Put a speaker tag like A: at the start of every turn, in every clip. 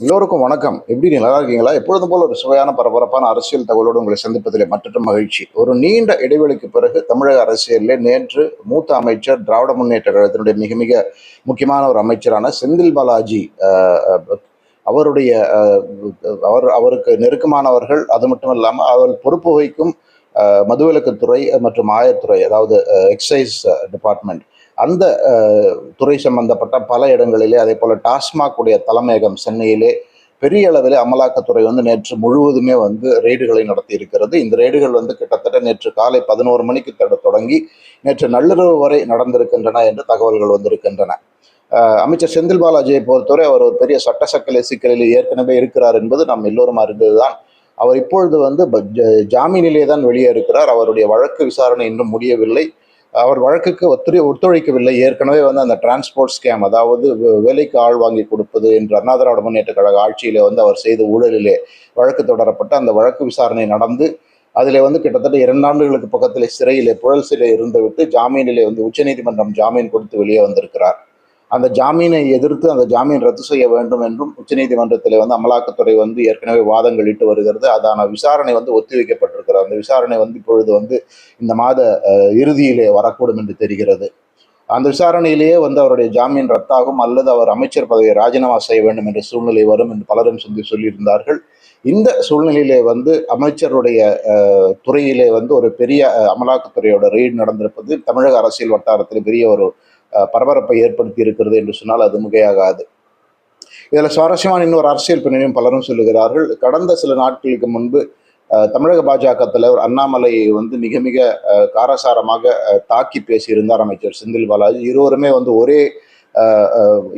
A: எல்லோருக்கும் வணக்கம். எப்படி நல்லா இருக்கீங்களா? எப்பொழுதும் போல ஒரு சுவையான பரபரப்பான அரசியல் தகவலோடு உங்களை சந்திப்பதில் மற்றும் மகிழ்ச்சி. ஒரு நீண்ட இடைவெளிக்கு பிறகு தமிழக அரசியலில் நேற்று மூத்த அமைச்சர் திராவிட முன்னேற்ற கழகத்தினுடைய மிக மிக முக்கியமான ஒரு அமைச்சரான செந்தில் பாலாஜி அஹ், அஹ், அவருடைய அஹ், அவர் அவருக்கு நெருக்கமானவர்கள் அது மட்டும் இல்லாமல் அவர் பொறுப்பு வகிக்கும் மதுவிலக்கு மதுவிலக்குத்துறை மற்றும் ஆயத்துறை அதாவது எக்ஸைஸ் டிபார்ட்மெண்ட். அந்த துறை சம்பந்தப்பட்ட பல இடங்களிலே அதே போல் டாஸ்மாக் உடைய தலைமையகம் சென்னையிலே பெரிய அளவில் அமலாக்கத்துறை வந்து நேற்று முழுவதுமே வந்து ரெய்டுகளை நடத்தி இருக்கிறது இந்த ரெய்டுகள் வந்து கிட்டத்தட்ட நேற்று காலை பதினோரு மணிக்கு தட- தொடங்கி நேற்று நள்ளிரவு வரை நடந்திருக்கின்றன என்று தகவல்கள் வந்திருக்கின்றன. அமைச்சர் செந்தில் பாலாஜியை பொறுத்தவரை அவர் ஒரு பெரிய சட்ட சக்கலை சிக்கலில் ஏற்கனவே இருக்கிறார் என்பது நாம் எல்லோரும் அறிந்ததுதான். அவர் இப்பொழுது வந்து ப- ஜ- ஜாமீனிலே தான் வெளியே இருக்கிறார் அவருடைய வழக்கு விசாரணை இன்னும் முடியவில்லை. அவர் வழக்குக்கு ஒத்துழை ஒத்துழைக்கவில்லை. ஏற்கனவே வந்து அந்த டிரான்ஸ்போர்ட் ஸ்கேம் அதாவது வேலைக்கு ஆள் வாங்கி கொடுப்பது என்று அண்ணா திராவிட முன்னேற்ற கழக ஆட்சியிலே வந்து அவர் செய்த ஊழலிலே வழக்கு தொடரப்பட்டு அந்த வழக்கு விசாரணை நடந்து அதில் வந்து கிட்டத்தட்ட இரண்டு ஆண்டுகளுக்கு பக்கத்திலே சிறையிலே புழல் சிறை இருந்துவிட்டு ஜாமீனிலே வந்து உச்சநீதிமன்றம் ஜாமீன் கொடுத்து வெளியே வந்திருக்கிறார். அந்த ஜாமீனை எதிர்த்து அந்த ஜாமீன் ரத்து செய்ய வேண்டும் என்றும் உச்சநீதிமன்றத்தில் வந்து அமலாக்கத்துறை வந்து ஏற்கனவே வாதங்கள் இட்டு வருகிறது. அதான விசாரணை வந்து ஒத்திவைக்கப்பட்டிருக்கிறது. அந்த விசாரணை வந்து இப்பொழுது வந்து இந்த மாத இறுதியிலே வரக்கூடும் என்று தெரிகிறது. அந்த விசாரணையிலேயே வந்து அவருடைய ஜாமீன் ரத்தாகும் அல்லது அவர் அமைச்சர் பதவியை ராஜினாமா செய்ய வேண்டும் என்ற சூழ்நிலை வரும் என்று பலரும் சொல்லி சொல்லியிருந்தார்கள். இந்த சூழ்நிலையிலே வந்து அமைச்சருடைய துறையிலே வந்து ஒரு பெரிய அமலாக்கத்துறையோட ரெய்டு நடந்திருப்பது தமிழக அரசியல் வட்டாரத்தில் பெரிய ஒரு பரபரப்பை ஏற்படுத்தி இருக்கிறது என்று சொன்னால் அது மிகையாகாது. இதில் சுவாரஸ்யமான இன்னொரு அரசியல் பின்னணியும் பலரும் சொல்லுகிறார்கள். கடந்த சில நாட்களுக்கு முன்பு அஹ், தமிழக பாஜக தலைவர் அண்ணாமலை வந்து மிக மிக அஹ், காரசாரமாக தாக்கி பேசியிருந்தார் அமைச்சர் செந்தில் பாலாஜி. இருவருமே வந்து ஒரே அஹ்,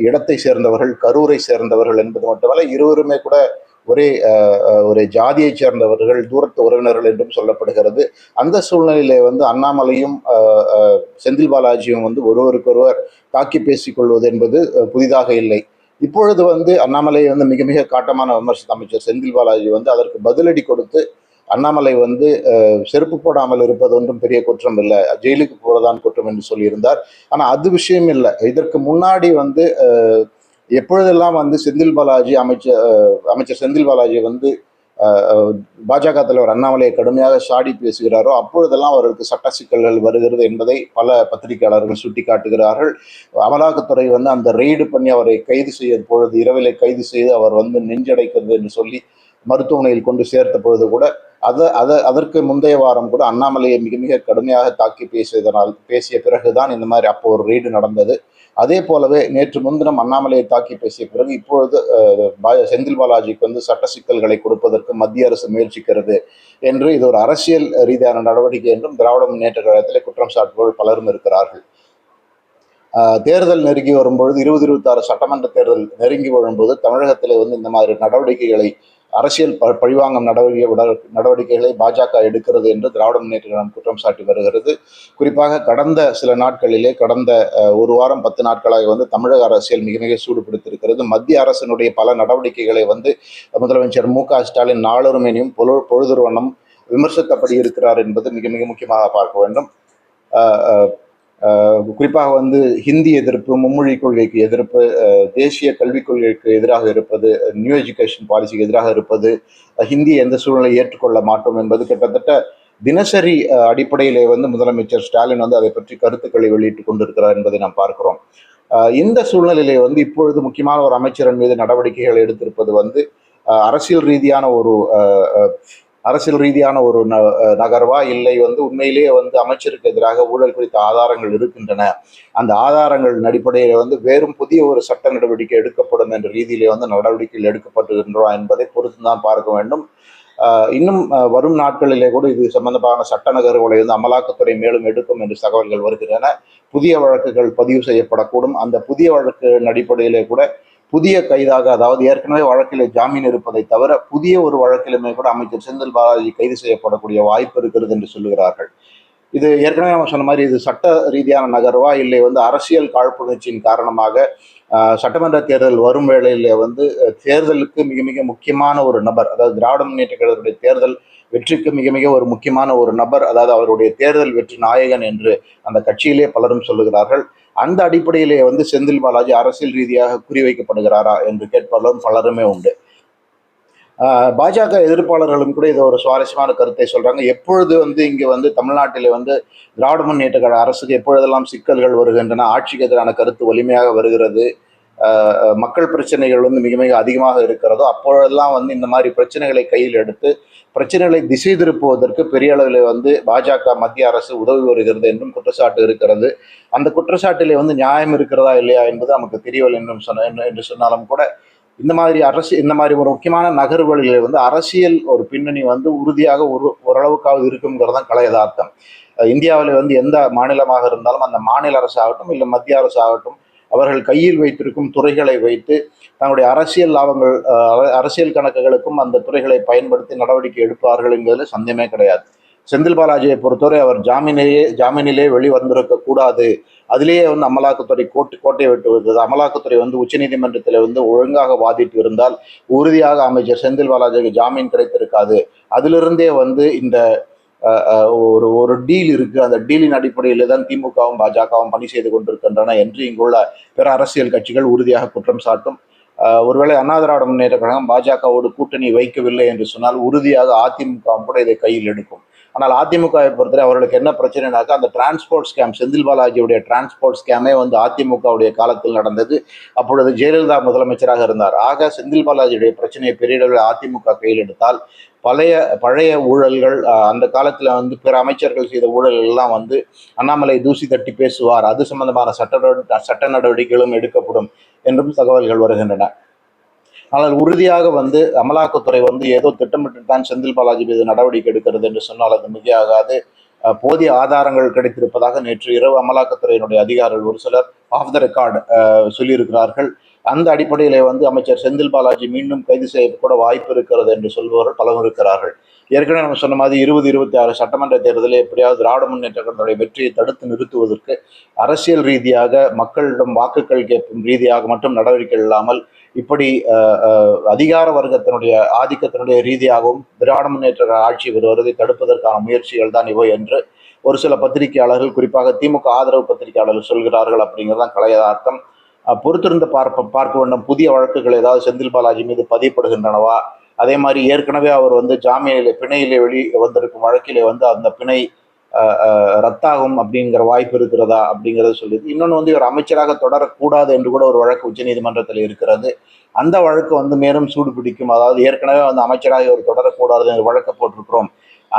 A: இடத்தை சேர்ந்தவர்கள் கரூரை சேர்ந்தவர்கள் என்பது மட்டுமல்ல இருவருமே கூட ஒரே ஒரு ஜாதியைச் சேர்ந்தவர்கள் தூரத்து உறவினர்கள் என்றும் சொல்லப்படுகிறது. அந்த சூழ்நிலையிலே வந்து அண்ணாமலையும் செந்தில் பாலாஜியும் வந்து ஒருவருக்கொருவர் தாக்கி பேசிக்கொள்வது என்பது புதிதாக இல்லை. இப்பொழுது வந்து அண்ணாமலை வந்து மிக மிக காட்டமான விமர்சித்த அமைச்சர் செந்தில் பாலாஜி வந்து அதற்கு பதிலடி கொடுத்து அண்ணாமலை வந்து செருப்பு போடாமல் இருப்பது ஒன்றும் பெரிய குற்றம் இல்லை. ஜெயிலுக்கு போகிறதான் குற்றம் என்று சொல்லியிருந்தார். ஆனால் அது விஷயம் இல்லை. இதற்கு முன்னாடி வந்து எப்பொழுதெல்லாம் வந்து செந்தில் பாலாஜி அமைச்சர் அமைச்சர் செந்தில் பாலாஜி வந்து பாஜக தலைவர் அண்ணாமலையை கடுமையாக சாடி பேசுகிறாரோ அப்பொழுதெல்லாம் அவருக்கு சட்ட சிக்கல்கள் வருகிறது என்பதை பல பத்திரிகையாளர்கள் சுட்டி காட்டுகிறார்கள் அமலாக்கத்துறை வந்து அந்த ரெய்டு பண்ணி அவரை கைது செய்ய பொழுது இரவிலே கைது செய்து அவர் வந்து நெஞ்சடைக்கிறது என்று சொல்லி மருத்துவமனையில் கொண்டு சேர்த்த பொழுது கூட அதை அதை அதற்கு முந்தைய வாரம் கூட அண்ணாமலையை மிக மிக கடுமையாக தாக்கி பேசியதனால் பேசிய பிறகுதான் இந்த மாதிரி அப்போ ஒரு ரெய்டு நடந்தது. அதே போலவே நேற்று முன்தினம் அண்ணாமலையை தாக்கி பேசிய பிறகு இப்பொழுது செந்தில் பாலாஜிக்கு வந்து சட்ட சிக்கல்களை கொடுப்பதற்கு மத்திய அரசு முயற்சிக்கிறது என்று இது ஒரு அரசியல் ரீதியான நடவடிக்கை என்றும் திராவிட முன்னேற்ற கழகத்திலே குற்றம் சாட்டுபவர்கள் பலரும் இருக்கிறார்கள். ஆஹ் தேர்தல் நெருங்கி வரும்பொழுது இருபது இருபத்தாறு சட்டமன்ற தேர்தல் நெருங்கி வரும்போது தமிழகத்தில் வந்து இந்த மாதிரி நடவடிக்கைகளை அரசியல் ப- பழிவாங்கும் நடவடிக்கை நடவடிக்கைகளை பாஜக எடுக்கிறது என்று திராவிட முன்னேற்ற கழகம் குற்றம் சாட்டி வருகிறது. குறிப்பாக கடந்த சில நாட்களிலே கடந்த ஒரு வாரம் பத்து நாட்களாக வந்து தமிழக அரசியல் மிக மிக சூடுபிடித்திருக்கிறது. மத்திய அரசினுடைய பல நடவடிக்கைகளை வந்து முதலமைச்சர் மு க ஸ்டாலின் நாளொருமேனியும் பொழு பொழுதுருவனும் விமர்சித்தபடி இருக்கிறார் என்பது மிக மிக முக்கியமாக பார்க்க வேண்டும். குறிப்பாக வந்து ஹிந்தி எதிர்ப்பு மும்மொழி கொள்கைக்கு எதிர்ப்பு தேசிய கல்விக் கொள்கைக்கு எதிராக இருப்பது நியூ எஜுகேஷன் பாலிசிக்கு எதிராக இருப்பது ஹிந்தி எந்த சூழ்நிலை ஏற்றுக்கொள்ள மாட்டோம் என்பது கிட்டத்தட்ட தினசரி அடிப்படையிலே வந்து முதலமைச்சர் ஸ்டாலின் வந்து அதை பற்றி கருத்துக்களை வெளியிட்டு கொண்டிருக்கிறார் என்பதை நாம் பார்க்கிறோம். இந்த சூழ்நிலையிலே வந்து இப்பொழுது முக்கியமான ஒரு அமைச்சரின் மீது நடவடிக்கைகள் எடுத்திருப்பது வந்து அரசியல் ரீதியான ஒரு அரசியல் ரீதியான ஒரு ந- நகர்வா இல்லை வந்து உண்மையிலேயே வந்து அமைச்சருக்கு எதிராக ஊழல் குறித்த ஆதாரங்கள் இருக்கின்றன. அந்த ஆதாரங்களின் அடிப்படையில் வந்து வேறும் புதிய ஒரு சட்ட நடவடிக்கை எடுக்கப்படும் என்ற ரீதியிலே வந்து நடவடிக்கைகள் எடுக்கப்படுகின்றோம் என்பதை பொறுத்து தான் பார்க்க வேண்டும். இன்னும் வரும் நாட்களிலே கூட இது சம்பந்தமான சட்ட நகர்வுகளை வந்து அமலாக்கத்துறை மேலும் எடுக்கும் என்று தகவல்கள் வருகின்றன. புதிய வழக்குகள் பதிவு செய்யப்படக்கூடும். அந்த புதிய வழக்கு அடிப்படையிலே கூட புதிய கைதாக அதாவது ஏற்கனவே வழக்கில் ஜாமீன் இருப்பதை தவிர புதிய ஒரு வழக்கிலுமே கூட அமைச்சர் செந்தில் பாலாஜி கைது செய்யப்படக்கூடிய வாய்ப்பு இருக்கிறது என்று சொல்லுகிறார்கள். இது ஏற்கனவே நம்ம சொன்ன மாதிரி இது சட்ட ரீதியான நகர்வா இல்லை வந்து அரசியல் காழ்ப்புணர்ச்சியின் காரணமாக சட்டமன்ற தேர்தல் வரும் வேளையில் வந்து தேர்தலுக்கு மிக மிக முக்கியமான ஒரு நபர் அதாவது திராவிட முன்னேற்ற கழகத்துடைய தேர்தல் வெற்றிக்கு மிக மிக ஒரு முக்கியமான ஒரு நபர் அதாவது அவருடைய தேர்தல் வெற்றி நாயகன் என்று அந்த கட்சியிலே பலரும் சொல்லுகிறார்கள். அந்த அடிப்படையிலே வந்து செந்தில் பாலாஜி அரசியல் ரீதியாக குறிவைக்கப்படுகிறாரா என்று கேட்பவர்களும் பலருமே உண்டு. ஆஹ் பாஜக எதிர்ப்பாளர்களும் கூட இது ஒரு சுவாரஸ்யமான கருத்தை சொல்றாங்க. எப்பொழுது வந்து இங்க வந்து தமிழ்நாட்டில் வந்து திராவிட முன்னேற்ற கழக அரசுக்கு எப்பொழுதெல்லாம் சிக்கல்கள் வருகின்றன ஆட்சிக்கு எதிரான கருத்து வலிமையாக வருகிறது மக்கள் பிரச்சனைகள் வந்து மிக மிக அதிகமாக இருக்கிறதோ அப்பொழுதெல்லாம் வந்து இந்த மாதிரி பிரச்சனைகளை கையில் எடுத்து பிரச்சனைகளை திசை திருப்புவதற்கு பெரிய அளவில் வந்து பாஜக மத்திய அரசு உதவி வருகிறது என்றும் குற்றச்சாட்டு இருக்கிறது. அந்த குற்றச்சாட்டிலே வந்து நியாயம் இருக்கிறதா இல்லையா என்பது நமக்கு தெரியவில்லை என்றும் சொன்ன என்று சொன்னாலும் கூட இந்த மாதிரி அரசு இந்த மாதிரி ஒரு முக்கியமான நகர்வுகளில் வந்து அரசியல் ஒரு பின்னணி வந்து உறுதியாக ஒரு ஓரளவுக்காவது இருக்குங்கிறது தான் கலை யதார்த்தம். இந்தியாவில் வந்து எந்த மாநிலமாக இருந்தாலும் அந்த மாநில அரசு ஆகட்டும் இல்லை மத்திய அரசு ஆகட்டும் அவர்கள் கையில் வைத்திருக்கும் துறைகளை வைத்து தங்களுடைய அரசியல் லாபங்கள் அரசியல் கணக்குகளுக்கும் அந்த துறைகளை பயன்படுத்தி நடவடிக்கை எடுப்பார்கள் என்பதில் சந்தேகமே கிடையாது. செந்தில் பாலாஜியை பொறுத்தவரை அவர் ஜாமீனிலேயே ஜாமீனிலே வெளிவந்திருக்க கூடாது. அதிலேயே வந்து அமலாக்கத்துறை கோட்டு கோட்டையை விட்டு வந்தது அமலாக்கத்துறை வந்து உச்சநீதிமன்றத்தில் வந்து ஒழுங்காக வாதிட்டு இருந்தால் உறுதியாக அமைச்சர் செந்தில் பாலாஜிக்கு ஜாமீன் கிடைத்திருக்காது. அதிலிருந்தே வந்து இந்த ஒரு ஒரு டீல் இருக்கு. அந்த டீலின் அடிப்படையில் தான் திமுகவும் பாஜகவும் பணி செய்து கொண்டிருக்கின்றன என்று இங்குள்ள பிற அரசியல் கட்சிகள் உறுதியாக குற்றம் சாட்டும். ஒருவேளை அண்ணாதிராவிட முன்னேற்ற கழகம் பாஜகவோடு கூட்டணி வைக்கவில்லை என்று சொன்னால் உறுதியாக அதிமுகவும் கூட இதை கையில் எடுக்கும். ஆனால் அதிமுகவை பொறுத்தவரை அவர்களுக்கு என்ன பிரச்சனைனாக்கா அந்த டிரான்ஸ்போர்ட் ஸ்கேம் செந்தில் பாலாஜியுடைய டிரான்ஸ்போர்ட் ஸ்கேமே வந்து அதிமுகவுடைய காலத்தில் நடந்தது. அப்பொழுது ஜெயலலிதா முதலமைச்சராக இருந்தார். ஆக செந்தில் பாலாஜியுடைய பிரச்சனையை பெரிய அளவில் அதிமுக கையில் எடுத்தால் பழைய பழைய ஊழல்கள் அந்த காலத்தில் வந்து பிற அமைச்சர்கள் செய்த ஊழல்கள்லாம் எல்லாம் வந்து அண்ணாமலை தூசி தட்டி பேசுவார். அது சம்பந்தமான சட்ட சட்ட நடவடிக்கைகளும் எடுக்கப்படும் என்றும் தகவல்கள் வருகின்றன. ஆனால் உறுதியாக வந்து அமலாக்கத்துறை வந்து ஏதோ திட்டமிட்டு தான் செந்தில் பாலாஜி மீது நடவடிக்கை எடுக்கிறது என்று சொன்னால் அது மிகையாகாது. போதிய ஆதாரங்கள் கிடைத்திருப்பதாக நேற்று இரவு அமலாக்கத்துறையினுடைய அதிகாரிகள் ஒரு சிலர் ஆஃப் த ரெக்கார்டு சொல்லியிருக்கிறார்கள். அந்த அடிப்படையில் வந்து அமைச்சர் செந்தில் பாலாஜி மீண்டும் கைது செய்ய கூட வாய்ப்பு இருக்கிறது என்று சொல்பவர்கள் பலரும் இருக்கிறார்கள். ஏற்கனவே நம்ம சொன்ன மாதிரி இருபது இருபத்தி ஆறு சட்டமன்ற தேர்தலில் எப்படியாவது திராவிட முன்னேற்ற கழகத்துடைய வெற்றியை தடுத்து நிறுத்துவதற்கு அரசியல் ரீதியாக மக்களிடம் வாக்குகள் கேட்கும் ரீதியாக மட்டும் நடவடிக்கை இல்லாமல் இப்படி அதிகார வர்க்கத்தினுடைய ஆதிக்கத்தினுடைய ரீதியாகவும் திராவிட முன்னேற்ற ஆட்சி வருவதை தடுப்பதற்கான முயற்சிகள் தான் இவை என்று ஒரு சில பத்திரிகையாளர்கள் குறிப்பாக திமுக ஆதரவு பத்திரிகையாளர்கள் சொல்கிறார்கள் அப்படிங்கிறதான் கலையதார்த்தம் பொறுத்திருந்து பார்ப்ப பார்க்க வேண்டும். புதிய வழக்குகள் ஏதாவது செந்தில் பாலாஜி மீது பதியப்படுகின்றனவா? அதே மாதிரி ஏற்கனவே அவர் வந்து ஜாமீனிலே பிணையிலே வெளி வந்திருக்கும் வழக்கிலே வந்து அந்த பிணை ரத்தாகும் அப்படிங்கிற வாய்ப்பு இருக்கிறதா அப்படிங்கிறத சொல்லி இன்னொன்று வந்து இவர் அமைச்சராக தொடரக்கூடாது என்று கூட ஒரு வழக்கு உச்சநீதிமன்றத்தில் இருக்கிறது. அந்த வழக்கு வந்து மேலும் சூடு பிடிக்கும் அதாவது ஏற்கனவே வந்து அமைச்சராக இவர் தொடரக்கூடாது என்று வழக்கு போட்டிருக்கிறோம்.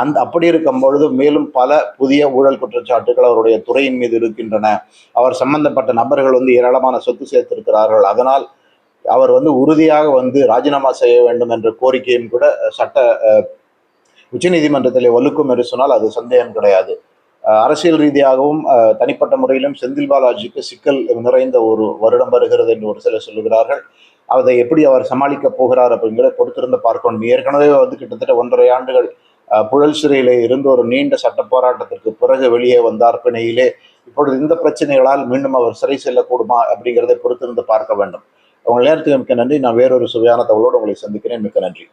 A: அந்த அப்படி இருக்கும் பொழுது மேலும் பல புதிய ஊழல் குற்றச்சாட்டுகள் அவருடைய துறையின் மீது இருக்கின்றன. அவர் சம்பந்தப்பட்ட நபர்கள் வந்து ஏராளமான சொத்து சேர்த்திருக்கிறார்கள். அதனால் அவர் வந்து உறுதியாக வந்து ராஜினாமா செய்ய வேண்டும் என்ற கோரிக்கையும் கூட சட்ட உச்சநீதிமன்றத்தில் வலுக்கும் என்று சொன்னால் அது சந்தேகம் கிடையாது. அரசியல் ரீதியாகவும் தனிப்பட்ட முறையிலும் செந்தில் பாலாஜிக்கு சிக்கல் நிறைந்த ஒரு வருடம் வருகிறது என்று ஒரு சிலர் சொல்லுகிறார்கள். அதை எப்படி அவர் சமாளிக்க போகிறார் அப்படிங்கிறத பொறுத்திருந்து பார்க்கணும். ஏற்கனவே வந்து கிட்டத்தட்ட ஒன்றரை ஆண்டுகள் புழல் சிறையிலே இருந்து ஒரு நீண்ட சட்ட போராட்டத்திற்கு பிறகு வெளியே வந்தார் பிணையிலே இப்பொழுது இந்த பிரச்சனைகளால் மீண்டும் அவர் சிறை செல்லக்கூடுமா அப்படிங்கிறதை பொறுத்திருந்து பார்க்க வேண்டும். உங்கள் நேரத்துக்கு மிக்க நன்றி. நான் வேறொரு சுவையான தகவலோடு உங்களை சந்திக்கிறேன். மிக்க நன்றி.